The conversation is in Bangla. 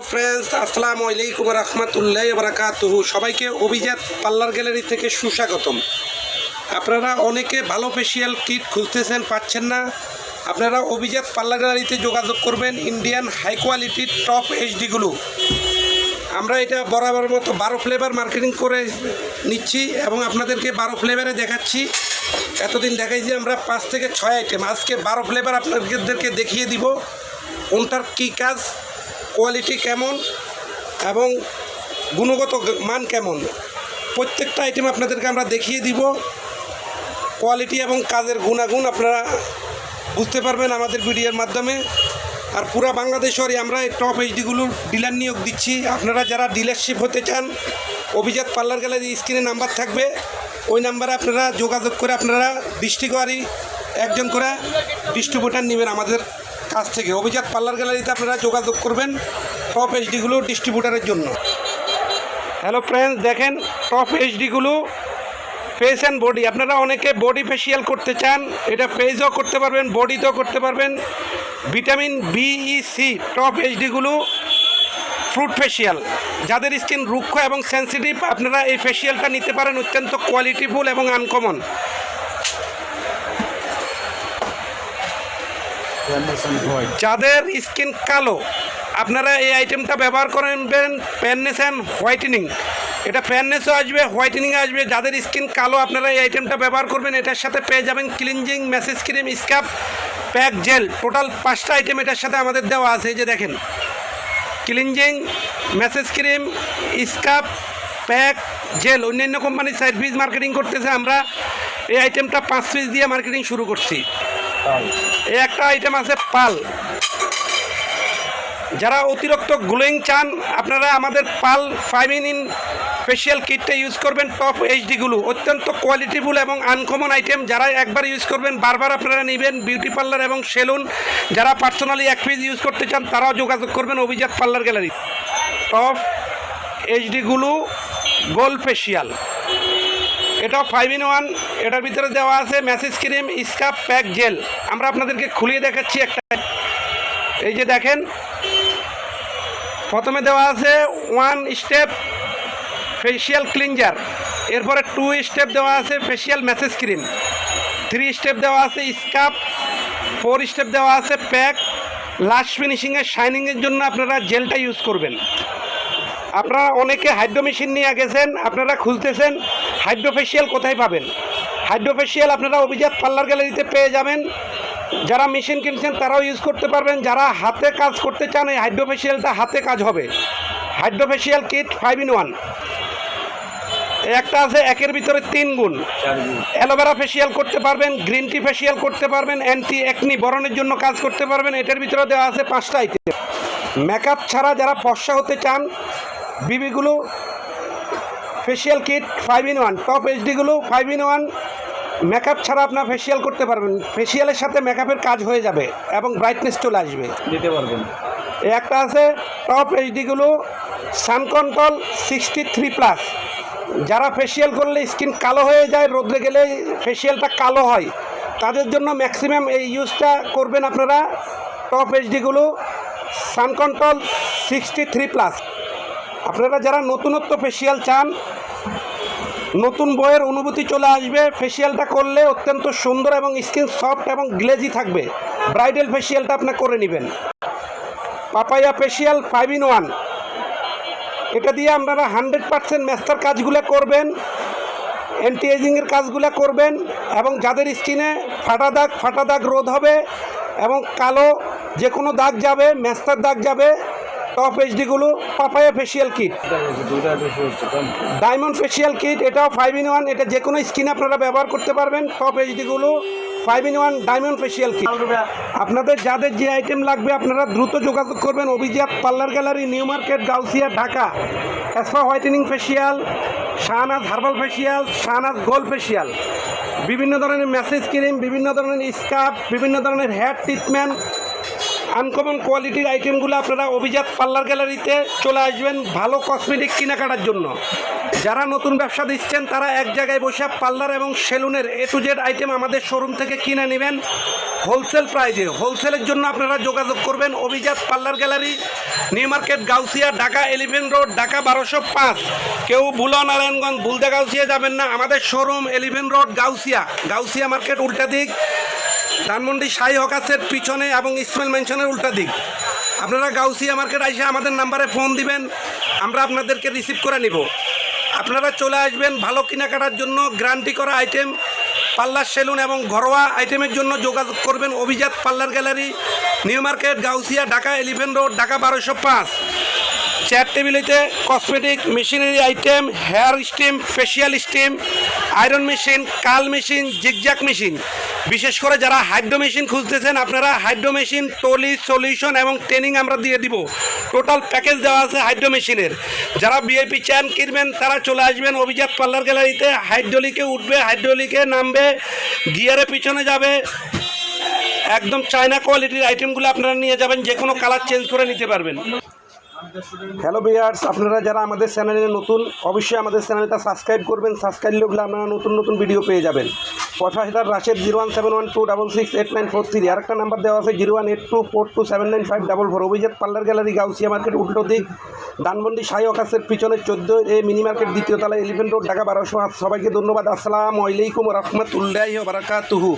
ফ্রেন্ডস আসসালামু আলাইকুম রহমতুল্লাহ বারাকাতুহু। সবাইকে অভিজাত পার্লার গ্যালারি থেকে সুস্বাগতম। আপনারা অনেকে ভালো ফেসিয়াল কিট খুঁজতেছেন, পাচ্ছেন না। আপনারা অভিজাত পার্লার গ্যালারিতে যোগাযোগ করবেন ইন্ডিয়ান হাই কোয়ালিটির টপ এইচডিগুলো আমরা এটা বরাবর মতো বারো ফ্লেভার মার্কেটিং করে নিচ্ছি এবং আপনাদেরকে বারো ফ্লেভারে দেখাচ্ছি। এতদিন দেখাইছি আমরা পাঁচ থেকে ছয় আইটেম আজকে বারো ফ্লেভার আপনাদেরকে দেখিয়ে দিব। কোনটার কী কাজ কোয়ালিটি কেমন এবং গুণগত মান কেমন? প্রত্যেকটা আইটেম আপনাদেরকে আমরা দেখিয়ে দিব। কোয়ালিটি এবং কাজের গুণাগুণ আপনারা বুঝতে পারবেন আমাদের ভিডিওর মাধ্যমে। আর পুরা বাংলাদেশেরই আমরা এই টপ এইচডিগুলোর ডিলার নিয়োগ দিচ্ছি। আপনারা যারা ডিলারশিপ হতে চান, অভিজাত পার্লার গ্যালারি স্ক্রিনে নাম্বার থাকবে। ওই নাম্বারে আপনারা যোগাযোগ করে আপনারা ডিস্ট্রিক্টওয়ারি একজন করে ডিস্ট্রিবিউটার নেবেন আমাদের কাছ থেকে। অভিজাত পার্লার গ্যালারিতে আপনারা যোগাযোগ করবেন টপ এইচডিগুলো ডিস্ট্রিবিউটারের জন্য। হ্যালো ফ্রেন্ডস দেখেন টপ এইচডিগুলো ফেস অ্যান্ড বডি আপনারা অনেকে বডি ফেসিয়াল করতে চান, এটা ফেসও করতে পারবেন বডিতেও করতে পারবেন। Vitamin B E C top এইচডিগুলো fruit facial যাদের স্কিন রুক্ষ এবং সেন্সিটিভ আপনারা এই ফেসিয়ালটা নিতে পারেন অত্যন্ত কোয়ালিটিফুল এবং আনকমন যাদের স্কিন কালো, আপনারা এই আইটেমটা ব্যবহার করবেন প্যাননেস অ্যান্ড হোয়াইটেনিং এটা ফ্যাননেসও আসবে হোয়াইটেনিং আসবে। যাদের স্কিন কালো, আপনারা এই আইটেমটা ব্যবহার করবেন। এটার সাথে পেয়ে যাবেন cleansing massage cream scrub pack gel total পাঁচটা আইটেম এটার সাথে আমাদের দেওয়া আছে যে দেখেন। Cleansing massage cream scrub pack gel অন্যান্য কোম্পানির পিস মার্কেটিং করতেছে। আমরা এই আইটেমটা পাঁচ পিস দিয়ে মার্কেটিং শুরু করছি। একটা আইটেম আছে পাল। যারা অতিরিক্ত গ্লোয়িং চান, আপনারা আমাদের পাল ফাইভ ইন ইন কিটটা ইউজ করবেন টপ এইচডিগুলো অত্যন্ত কোয়ালিটিফুল এবং আনকমন আইটেম যারা একবার ইউজ করবেন, বারবার আপনারা নেবেন বিউটি পার্লার এবং সেলুন যারা পার্সোনালি এক পিস ইউজ করতে চান, তারাও যোগাযোগ করবেন অভিজাত পার্লার গ্যালারি টপ এইচডিগুলো গোল ফেসিয়াল এটাও ফাইভ ইন ওয়ান এটার ভিতরে দেওয়া আছে massage cream scrub pack gel আমরা আপনাদেরকে খুলিয়ে দেখাচ্ছি একটা। এই যে দেখেন, প্রথমে দেওয়া আছে ওয়ান স্টেপ ফেসিয়াল ক্লিনজার এরপরে টু স্টেপ দেওয়া আছে facial massage cream three step দেওয়া আছে স্কাপ ফোর স্টেপ দেওয়া আছে প্যাক লাস্ট ফিনিশিংয়ের শাইনিংয়ের জন্য আপনারা জেলটা ইউজ করবেন। আপনারা অনেকে হাইড্রো মেশিন নিয়ে গেছেন, আপনারা খুঁজতেছেন হাইড্রো ফেসিয়াল কোথায় পাবেন? হাইড্রো ফেসিয়াল আপনারা অভিজাত পার্লার গ্যালারিতে পেয়ে যাবেন। যারা মেশিন কিনছেন, তারাও ইউজ করতে পারবেন। যারা হাতে কাজ করতে চান, এই হাইড্রো ফেসিয়ালটা হাতে কাজ হবে। Hydro facial kit five in one একটা আছে, একের ভিতরে তিন গুণ। অ্যালোভেরা ফেসিয়াল করতে পারবেন গ্রিন টি ফেসিয়াল করতে পারবেন অ্যান্টি একনি বরণের জন্য কাজ করতে পারবেন। এটার ভিতরে দেওয়া আছে পাঁচটা আইটেম মেকআপ ছাড়া যারা ফর্সা হতে চান বিবিগুলো facial kit five in one top এইচডিগুলো five in one makeup ছাড়া আপনার ফেসিয়াল করতে পারবেন। ফেসিয়ালের সাথে মেকআপের কাজ হয়ে যাবে এবং ব্রাইটনেস চলে আসবে। দিতে পারবেন। একটা আছে top এইচডিগুলো sun control sixty three plus যারা ফেসিয়াল করলে স্কিন কালো হয়ে যায় রোদ্রে গেলে ফেসিয়ালটা কালো হয় তাদের জন্য ম্যাক্সিমাম এই ইউজটা করবেন আপনারা। Top এইচডিগুলো sun control sixty three plus আপনারা যারা নতুনত্ব ফেসিয়াল চান, নতুন বইয়ের অনুভূতি চলে আসবে। ফেসিয়ালটা করলে অত্যন্ত সুন্দর এবং স্কিন সফট এবং গ্লেজি থাকবে। ব্রাইডাল ফেসিয়ালটা আপনার করে নেবেন। Papaya facial five in one এটা দিয়ে আপনারা হান্ড্রেড পার্সেন্ট ম্যাস্টার কাজগুলো করবেন অ্যান্টি এজিংয়ের কাজগুলো করবেন এবং যাদের স্কিনে ফাটা দাগ ফাটা দাগ রোধ হবে এবং কালো যে কোনো দাগ যাবে ম্যাস্টার দাগ যাবে top এইচডিগুলো papaya facial kit diamond facial kit এটাও ফাইভ ইন ওয়ান এটা যে কোনো স্কিনে আপনারা ব্যবহার করতে পারবেন। Top এইচডিগুলো five in one diamond facial kit আপনাদের যাদের যে আইটেম লাগবে আপনারা দ্রুত যোগাযোগ করবেন। Abhijat parlour gallery, new market, Gausia, Dhaka. অ্যাসপা whitening facial Shahnaz herbal facial Shahnaz gold facial বিভিন্ন ধরনের ম্যাসেজ ক্রিম, বিভিন্ন ধরনের স্কার্ফ, বিভিন্ন ধরনের হেয়ার ট্রিটমেন্ট আনকমন কোয়ালিটির আইটেমগুলো আপনারা অভিজাত পার্লার গ্যালারিতে চলে আসবেন ভালো কসমেটিক কেনাকাটার জন্য। যারা নতুন ব্যবসা দিচ্ছেন, তারা এক জায়গায় বসে পার্লার এবং সেলুনের এ টু জেড আইটেম আমাদের শোরুম থেকে কিনে নেবেন। হোলসেল প্রাইজে হোলসেলের জন্য আপনারা যোগাযোগ করবেন Abhijat parlour gallery new market, Gausia, Dhaka elephant road Dhaka বারোশো পাঁচ। কেউ বুলা নারায়ণগঞ্জ, বুলদা গাউসিয়া যাবেন না। আমাদের showroom elephant road Gausia Gausia market উল্টা দিক। ধানমন্ডি সাই হকাসের পিছনে এবং ইসমাইল মেনশনের উল্টা দিক। আপনারা গাউসিয়া মার্কেট এসে আমাদের নাম্বারে ফোন দিবেন, আমরা আপনাদেরকে রিসিভ করে নিব। আপনারা চলে আসবেন ভালো কেনাকাটার জন্য গ্যারান্টি করা আইটেম পার্লার সেলুন এবং ঘরোয়া আইটেমের জন্য যোগাযোগ করবেন Abhijat parlour gallery, new market, Gausia, Dhaka elephant road Dhaka বারোশো পাঁচ। Chair টেবিলেতে cosmetic machinery item hair steam facial steam iron machine কাল মেশিন জিগজ্যাক মেশিন বিশেষ করে যারা হাইড্রো মেশিন খুঁজতেছেন, আপনারা হাইড্রো মেশিন, টলি সলিউশন এবং ট্রেনিং আমরা দিয়ে দিব। টোটাল প্যাকেজ দেওয়া আছে হাইড্রো মেশিনের। যারা বিআইপি চ্যান কিনবেন, তারা চলে আসবেন অভিজাত পার্লার গ্যালারিতে। হাইড্রোলিকে উঠবে, হাইড্রোলিকে নামবে, গিয়ারে পিছনে যাবে। একদম চায়না কোয়ালিটির আইটেমগুলো আপনারা নিয়ে যাবেন যে কোনো কালার চেঞ্জ করে নিতে পারবেন। হ্যালো বিয়ার্স আপনারা যারা আমাদের চ্যানেলে নতুন, অবশ্যই আমাদের চ্যানেলটা সাবস্ক্রাইব করবেন। সাবস্ক্রাইব করলে আপনারা নতুন নতুন ভিডিও পেয়ে যাবেন। কথা সেটার Rashed zero one seven one two double six eight nine four three আরেকটা নাম্বার দেওয়া আছে zero one eight two four two seven nine five double four Abhijit parlour gallery Gausia market উল্টো দিক। ধানমন্ডি সাই অকাশের পিছনে চোদ্দ এ মিনি মার্কেট দ্বিতীয় তলা এলিভেন্ট রোড ঢাকা বারোশো সবাইকে ধন্যবাদ। আসসালামু আলাইকুম রহমতুল্লাহ বারাকাতুহু।